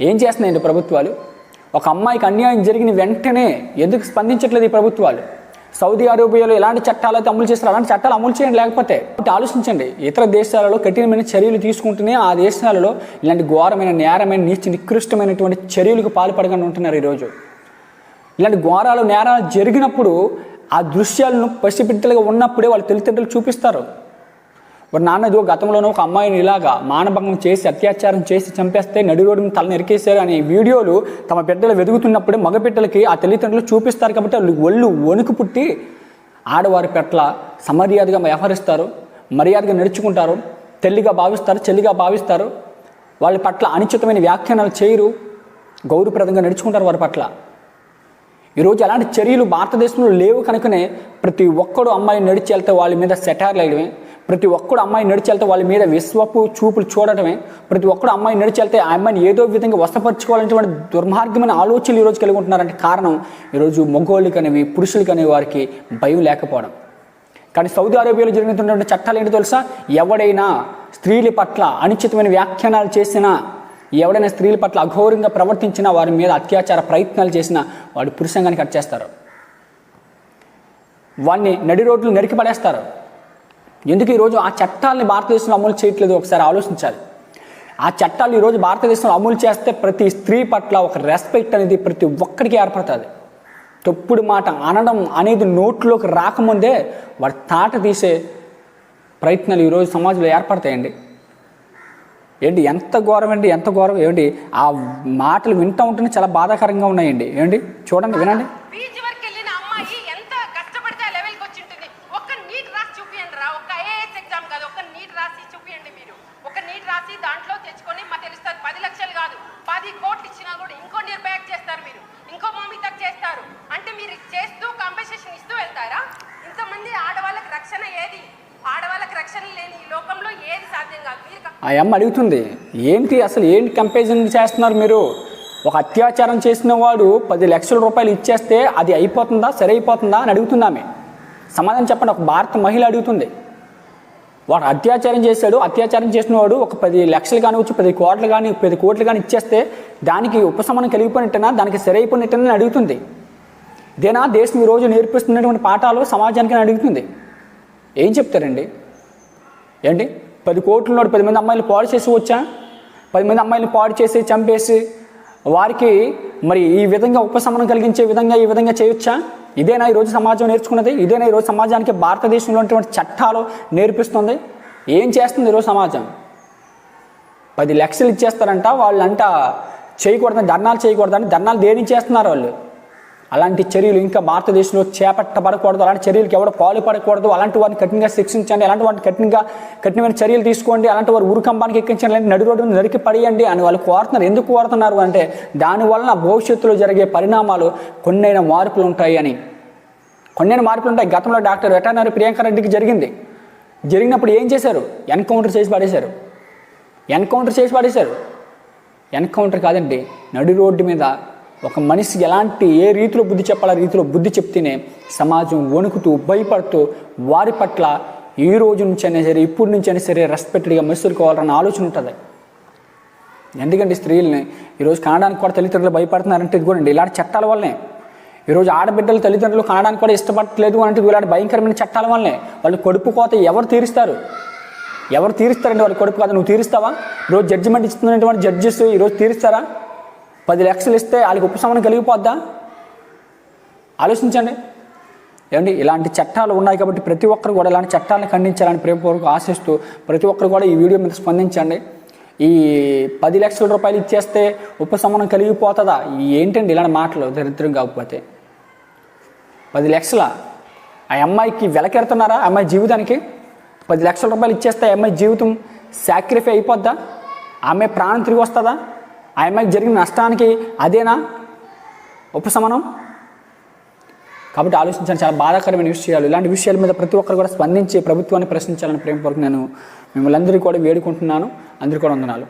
ఏం చేస్తున్నాయండి ప్రభుత్వాలు? ఒక అమ్మాయికి అన్యాయం జరిగిన వెంటనే ఎందుకు స్పందించట్లేదు ఈ ప్రభుత్వాలు? సౌదీ అరేబియాలో ఎలాంటి చట్టాలు అయితే అమలు చేస్తారు? అలాంటి చట్టాలు అమలు చేయండి లేకపోతే ఆలోచించండి. ఇతర దేశాలలో కఠినమైన చర్యలు తీసుకుంటూనే ఆ దేశాలలో ఇలాంటి ఘోరమైన నేరమైన నీచి నికృష్టమైనటువంటి చర్యలకు పాల్పడకుండా ఉంటున్నారు ఈరోజు. ఇలాంటి ఘోరాలు నేరాలు జరిగినప్పుడు ఆ దృశ్యాలను పసిబిడ్డలుగా ఉన్నప్పుడే వాళ్ళు తల్లిదండ్రులు చూపిస్తారు. వారి నాన్న ఇదిగో గతంలోనూ ఒక అమ్మాయిని ఇలాగా మానభంగం చేసి అత్యాచారం చేసి చంపేస్తే నడి రోడ్డు తల నరికేశారు అనే వీడియోలు తమ బిడ్డలు వెతుకుతున్నప్పుడే మగ బిడ్డలకి ఆ తల్లిదండ్రులు చూపిస్తారు కాబట్టి వాళ్ళు ఒళ్ళు వణుకు పుట్టి ఆడవారి పట్ల సమర్యాదగా వ్యవహరిస్తారు మర్యాదగా నడుచుకుంటారు తల్లిగా భావిస్తారు చెల్లిగా భావిస్తారు. వాళ్ళ పట్ల అనుచితమైన వ్యాఖ్యానాలు చేయరు గౌరవప్రదంగా నడుచుకుంటారు వారి పట్ల. ఈరోజు అలాంటి చర్యలు భారతదేశంలో లేవు కనుకనే ప్రతి ఒక్కడు అమ్మాయిని నడిచి వెళ్తే వాళ్ళ మీద సెటార్లు వేయడమే. ప్రతి ఒక్కడు అమ్మాయి నడిచెళ్తే వాళ్ళ మీద విశ్వపు చూపులు చూడటమే ప్రతి ఒక్కడు అమ్మాయి నడిచెళ్తే ఆ అమ్మాయిని ఏదో విధంగా వసపరచుకోవాలనేటువంటి దుర్మార్గమైన ఆలోచనలు ఈరోజు కలిగి ఉంటున్నారంటే కారణం ఈరోజు మగోళ్ళకి అనేవి పురుషులకి అనే వారికి భయం లేకపోవడం. కానీ సౌదీ అరేబియాలో జరుగుతున్నటువంటి చట్టాలు ఏంటో తెలుసా? ఎవడైనా స్త్రీల పట్ల అనుచితమైన వ్యాఖ్యానాలు చేసినా ఎవడైనా స్త్రీల పట్ల అఘోరంగా ప్రవర్తించినా వారి మీద అత్యాచార ప్రయత్నాలు చేసినా వాడు పురుషంగానికి కట్ చేస్తారు. వాడిని నడి రోడ్లు నరికి పడేస్తారు. ఎందుకు ఈరోజు ఆ చట్టాలని భారతదేశంలో అమలు చేయట్లేదు? ఒకసారి ఆలోచించాలి. ఆ చట్టాలు ఈరోజు భారతదేశంలో అమలు చేస్తే ప్రతి స్త్రీ పట్ల ఒక రెస్పెక్ట్ అనేది ప్రతి ఒక్కరికి ఏర్పడుతుంది. తప్పుడు మాట అనడం అనేది నోట్లోకి రాకముందే వాడి తాట తీసే ప్రయత్నాలు ఈరోజు సమాజంలో ఏర్పడతాయండి. ఏంటి ఎంత ఘోరం అండి ఎంత ఘోరం? ఏంటి ఆ మాటలు వింటూ ఉంటేనే చాలా బాధాకరంగా ఉన్నాయండి. ఏంటి చూడండి వినండి పీజీ వరకు వెళ్ళిన అమ్మాయి ఎంత కష్టపడితే ఆ లెవెల్కి వచ్చి ఉంటుంది ఒక్క నీట్ రాసి చూపియండి రా ఒక్క ఐఏఎస్ ఎగ్జామ్ కాదు ఒక్క నీట్ రాసి చూపియండి మీరు ఒక నీట్ రాసి దాంట్లో తెచ్చుకొని మా తెలుస్తారు. పది లక్షలు కాదు. పది కోట్లు ఇచ్చినా కూడా ఇంకో నియర్ బ్యాక్ చేస్తారు మీరు. ఇంకో మోమితకు చేస్తారు. అంటే మీరు చేస్తూ కాంపెన్సేషన్ ఇస్తూ వెళ్తారా? ఇంతమంది ఆడవాళ్ళకి రక్షణ ఏది? ఆడవాళ్ళకి రక్షణ లేని ఈ లోకంలో ఏది సాధ్యం కాదు? మీరు ఆ అమ్మ అడుగుతుంది ఏంటి అసలు ఏంటి కంపారిజన్ చేస్తున్నారు మీరు? ఒక అత్యాచారం చేసిన వాడు పది లక్షల రూపాయలు ఇచ్చేస్తే అది అయిపోతుందా? సరైపోతుందా అయిపోతుందా? అని అడుగుతుంది సమాధానం చెప్పండి. ఒక భారత మహిళ అడుగుతుంది వాడు అత్యాచారం చేశాడు అత్యాచారం చేసిన వాడు ఒక పది లక్షలు కానివచ్చు పది కోట్లు కానీ పది కోట్లు కానీ ఇచ్చేస్తే దానికి ఉపశమనం కలిగిపోయినట్టేనా? దానికి సరైపోయినట్టేనా అడుగుతుంది. ఇదేనా? దేశం ఈరోజు నేర్పిస్తున్నటువంటి పాఠాలు సమాజానికి అడుగుతుంది. ఏం చెప్తారండి? ఏంటి? పది కోట్ల నాడు పది మంది అమ్మాయిలు పాడు చేసి వచ్చా? పది మంది అమ్మాయిలు పాడు చేసి చంపేసి వారికి మరి ఈ విధంగా ఉపశమనం కలిగించే విధంగా ఈ విధంగా చేయొచ్చా? ఇదేనా ఈరోజు సమాజం నేర్చుకున్నది? ఇదేనా ఈరోజు సమాజానికి భారతదేశంలో ఉన్నటువంటి చట్టాలు నేర్పిస్తుంది? ఏం చేస్తుంది ఈరోజు సమాజం? పది లక్షలు ఇచ్చేస్తారంట వాళ్ళంట చేయకూడదని ధర్నాలు చేయకూడదని ధర్నాలు దేని చేస్తున్నారు వాళ్ళు? అలాంటి చర్యలు ఇంకా భారతదేశంలో చేపట్టబడకూడదు అలాంటి చర్యలకు ఎవరు పాల్పడకూడదు అలాంటి వారిని కఠినంగా శిక్షించండి అలాంటి వారిని కఠినంగా కఠినమైన చర్యలు తీసుకోండి అలాంటి వారు ఉరుకంబానికి ఎక్కించండి అలాంటి నడి రోడ్డు నరికి పడేయండి అని వాళ్ళు కోరుతున్నారు. ఎందుకు కోరుతున్నారు అంటే దానివలన భవిష్యత్తులో జరిగే పరిణామాలు కొన్నైన మార్పులు ఉంటాయి అని. కొన్నైన మార్పులు ఉంటాయి. గతంలో డాక్టర్ వెటర్నరీ ప్రియాంక రెడ్డికి జరిగింది. జరిగినప్పుడు ఏం చేశారు? ఎన్కౌంటర్ చేసి పడేశారు. ఎన్కౌంటర్ చేసి పడేశారు. ఎన్కౌంటర్ కాదండి నడి రోడ్డు మీద ఒక మనిషి ఎలాంటి ఏ రీతిలో బుద్ధి చెప్పాలో రీతిలో బుద్ధి చెప్తేనే సమాజం వణుకుతూ భయపడుతూ వారి పట్ల ఈ రోజు నుంచి అయినా సరే ఇప్పుడు నుంచి అయినా సరే రెస్పెక్టెడ్గా మెసులుకోవాలన్న ఆలోచన ఉంటుంది. ఎందుకంటే స్త్రీలని ఈరోజు కానడానికి కూడా తల్లిదండ్రులు భయపడుతున్నారంటే ఇది కూడా ఇలాంటి చట్టాల వల్లనే. ఈరోజు ఆడబిడ్డలు తల్లిదండ్రులు కానడానికి కూడా ఇష్టపడట్లేదు అంటే ఇలాంటి భయంకరమైన చట్టాల వల్లనే. వాళ్ళు కడుపు కోత ఎవరు తీరుస్తారు? ఎవరు తీరుస్తారండి వాళ్ళు కొడుకు కాదు నువ్వు తీరుస్తావా? ఈరోజు జడ్జిమెంట్ ఇస్తున్నటువంటి జడ్జెస్ ఈరోజు తీరుస్తారా? పది లక్షలు ఇస్తే వాళ్ళకి ఉపశమనం కలిగిపోద్దా? ఆలోచించండి. ఏమండి ఇలాంటి చట్టాలు ఉన్నాయి కాబట్టి ప్రతి ఒక్కరు కూడా ఇలాంటి చట్టాలను ఖండించాలని ప్రేమపూర్వక ఆశిస్తూ ప్రతి ఒక్కరు కూడా ఈ వీడియో మీద స్పందించండి. ఈ పది లక్షల రూపాయలు ఇచ్చేస్తే ఉపశమనం కలిగిపోతుందా? ఏంటండి ఇలాంటి మాటలు దరిద్రం కాకపోతే పది లక్షల? ఆ అమ్మాయికి వెలకెడుతున్నారా? ఆ అమ్మాయి జీవితానికి? పది లక్షల రూపాయలు ఇచ్చేస్తే ఆ అమ్మాయి జీవితం సాక్రిఫై అయిపోద్దా? ఆమె ప్రాణం తిరిగి వస్తుందా? ఆ జరిగిన నష్టానికి అదేనా? ఉపశమనం? కాబట్టి ఆలోచించాను చాలా బాధాకరమైన విషయాలు. ఇలాంటి విషయాల మీద ప్రతి ఒక్కరు కూడా స్పందించి ప్రభుత్వాన్ని ప్రశ్నించాలని ప్రేమపూర్వక నేను మిమ్మల్ని అందరికీ కూడా వేడుకుంటున్నాను. అందరికీ కూడా వందనాలు.